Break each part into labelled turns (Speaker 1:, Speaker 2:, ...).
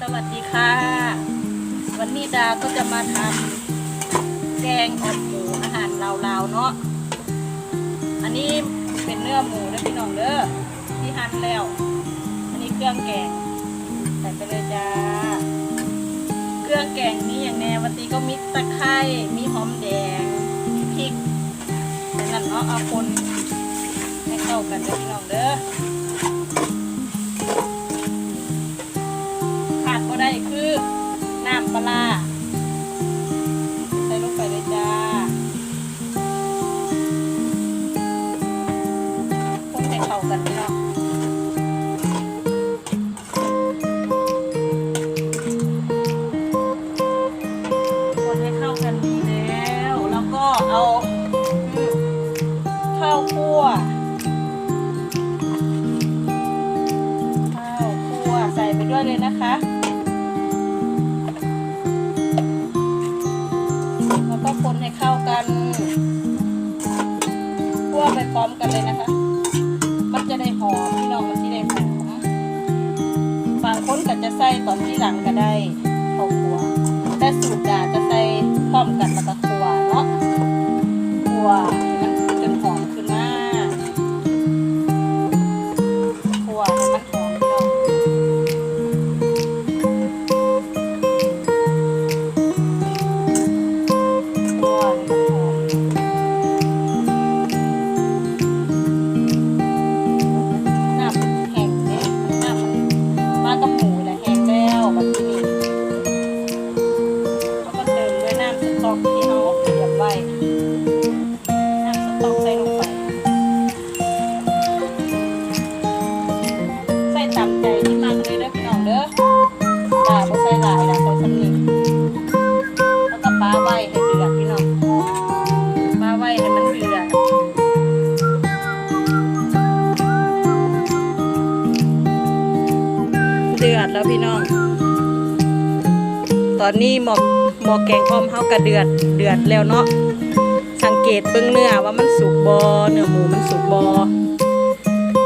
Speaker 1: สวัสดีค่ะ วันนี้ดาก็จะมาทำแกงอ่อมหมูอาหารลาวๆเนาะอันนี้เป็นเนื้อหมูนะพี่น้องเด้อที่หั่นแล้ว อันนี้เครื่องแกงใส่ไปเลยจ้าเครื่องแกงนี้อย่างแนววันนี้ก็มีตะไคร้มีหอมแดงมีพริกแต่นั่นเนาะเอาคนให้เข้ากันเด้อพี่น้องเด้อ คือน้ำปลาใส่ลงไปเลยจ้าคนให้เข้ากันเน้องคนให้เข้ากันดีแล้ว แล้วก็เอาข้าวคั่วข้าวคั่วใส่ไปด้วยเลยนะคะ กันเลยนะคะ มันจะได้หอมพี่น้องมันจะได้หอมบางคนก็จะใส่ตอนที่หลังก็ได้ข้าวคั่วแต่สูตรดาจะใส่พร้อมกันแล้วก็คั่วเนาะคั่ว อกที่เราเตรียมไว้น้ำสต๊อกใส่ลงไป ใส่ตามใจที่มักเลยเด้อพี่น้องเด้อตาบ่ใส่หลายนะใส่สนึกแล้วก็ปลาไว้ให้เดือดพี่น้องปลาไว้ให้มันเดือดเดือดแล้วพี่น้อง ตอนนี้หมอก หม้อแกงอ้อมเฮากระเดือดเดือดแล้วเนาะสังเกตเบิ่งเนื้อว่ามันสุกบอเนื้อหมูมันสุกบอ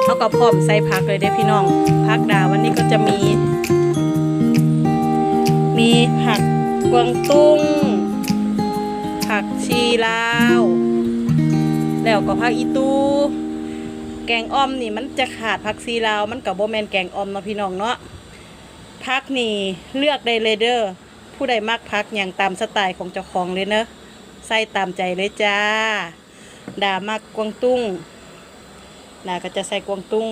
Speaker 1: เฮาก็พร้อมใส่ผักเลยเด้พี่น้องผักดาวันนี้ก็จะมี มีผักกวางตุ้ง ผักชีลาว แล้วก็ผักอีตูแกงอ่อมนี่มันจะขาดผักซีลาวมันกับโบแมนแกงอ่อมเนาะพี่น้องเนาะผักนี่เลือกได้เลยเด้อ ผู้ใดมักผักอย่างตามสไตล์ของเจ้าของเลยเนอะใส่ตามใจเลยจ้าด่ามักกวางตุ้งด่าก็จะใส่กวางตุ้ง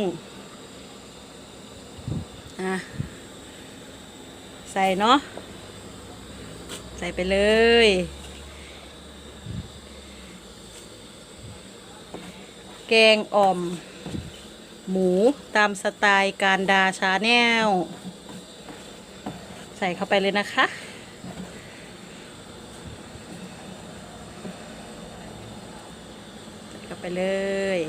Speaker 1: อะใส่เนาะใส่ไปเลยแกงอ่อม หมูตามสไตล์การดาชาแนล ใส่เข้าไปเลยนะคะ ใส่เข้า ไปเลย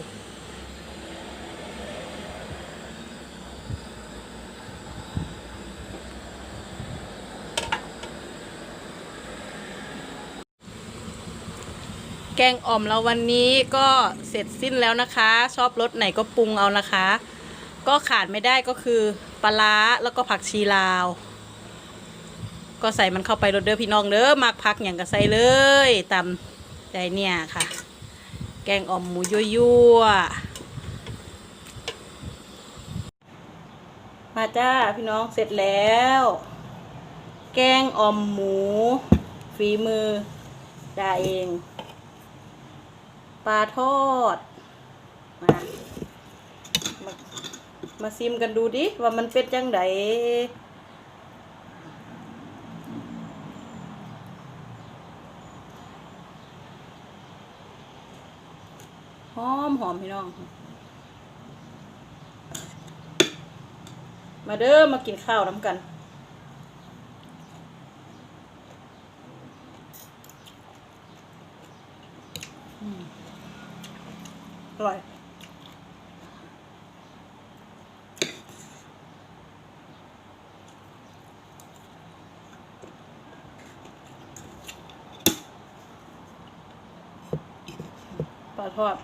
Speaker 1: แกงอ่อมเราวันนี้ก็เสร็จสิ้นแล้วนะคะ ชอบรสไหนก็ปรุงเอานะคะ ก็ขาดไม่ได้ก็คือปลาร้าแล้วก็ผักชีลาว ก็ใส่มันเข้าไปรสเด้อพี่น้องเด้อมักผักอย่างก็ใส่เลยตามใจเนี่ยค่ะ แกงอ่อมหมูยั่วๆมาจ้าพี่น้องเสร็จแล้ว แกงอ่อมหมู ฝีมือดาเอง ปลาทอด มามามาซิมกันดูดิ ว่ามันเป็นจังไดหอมห อมพี่น้อง มาเด้อมากินข้าวน้ำกัน อร่อยปลาทอด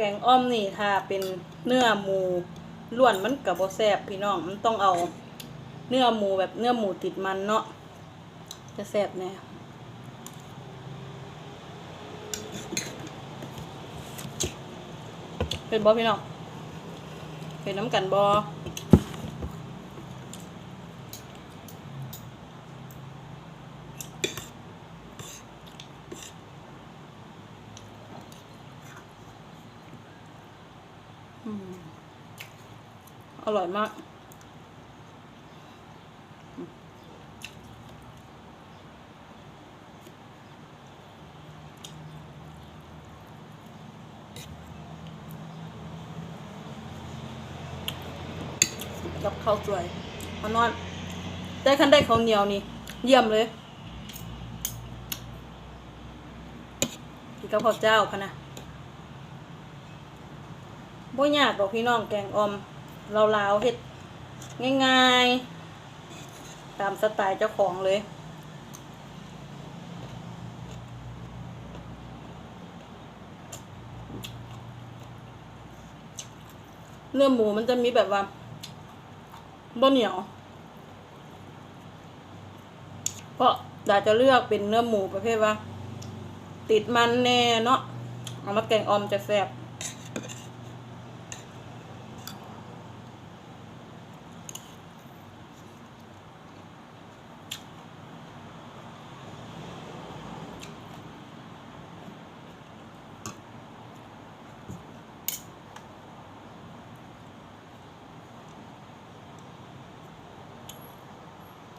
Speaker 1: แกงอ้อมนี่ถ้าเป็นเนื้อหมูล้วนมันกับบ่แซบพี่น้องมันต้องเอาเนื้อหมูแบบเนื้อหมูติดมันเนาะจะแซบแน่เป็นบอพี่น้องเป็นน้ำกันบอ อร่อยมากกับข้าวสวยมานอนได้คันได้ข้าวเหนียวนี่ เยี่ยมเลยกินกับข้าวเจ้าพะนะ บ่ยากดอกพี่น้องแกงออมลาวเฮ็ดง่ายๆ ตามสไตล์เจ้าของเลย เนื้อหมูมันจะมีแบบว่าบ่เหนียว เพราะดาจะเลือกเป็นเนื้อหมูประเภทว่า ติดมันแน่เนาะเอามาแกงออมจะแซ่บ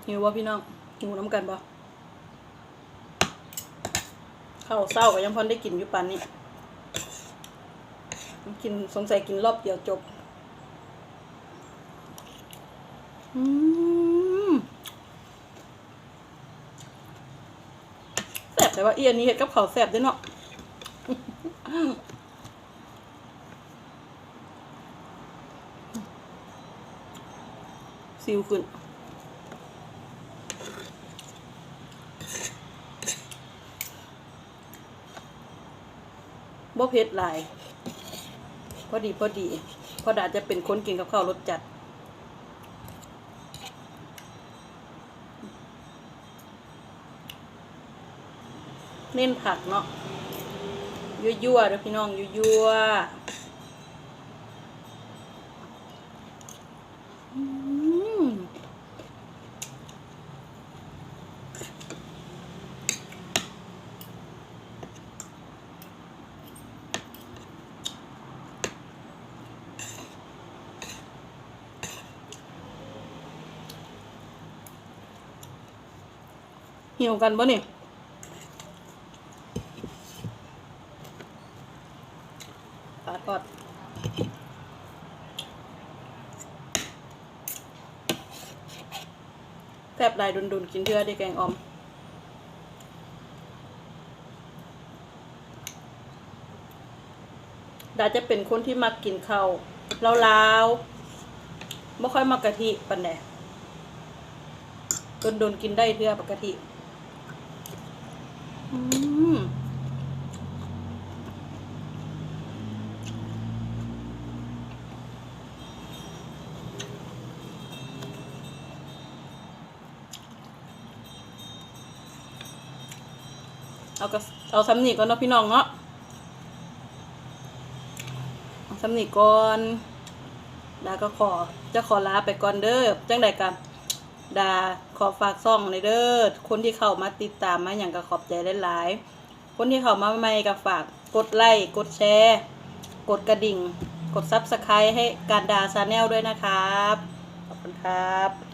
Speaker 1: หิวว่าพี่น้องหิวน้ำกันบ่ข้าวเศร้าก็ยังพอนได้กินอยู่ปานนี้กินสงสัยกินรอบเดียวจบอืมแซ่บแต่ว่าเอียนนี้เห็ดกับข้าวแซ่บด้วยเนาะซิวขึ้น บ่เผ็ดหลาย พอดีพอดี พอดาจะเป็นคนกินกับข้าวรสจัด เน้นผักเนาะยั่วๆเด้อพี่น้องยั่วๆอืม หิวกันบ่เนี่ยปาดกอดแซ่บลายดุนๆกินเทือได้แกงออมดาจะเป็นคนที่มักกินข้าวลาวๆไม่ค่อยมักกะทิปันแหนโดนๆกินได้เทือปกติ เอากระเอาซ้ำนี่ก่อนเนาะพี่น้องเนาะเอาซ้ำนี่ก่อนดาก็ขอจะขอลาไปก่อนเด้อจังใดกัน ดาขอฝากซ่องในเด้อคนที่เข้ามาติดตามมาอย่างก็ขอบใจหลายๆคนที่เข้ามาใหม่ก็ฝากกดไลค์กดแชร์ กดกระดิ่ง กดซับสไครต์ให้การดาชาแนลด้วยนะครับ ขอบคุณครับ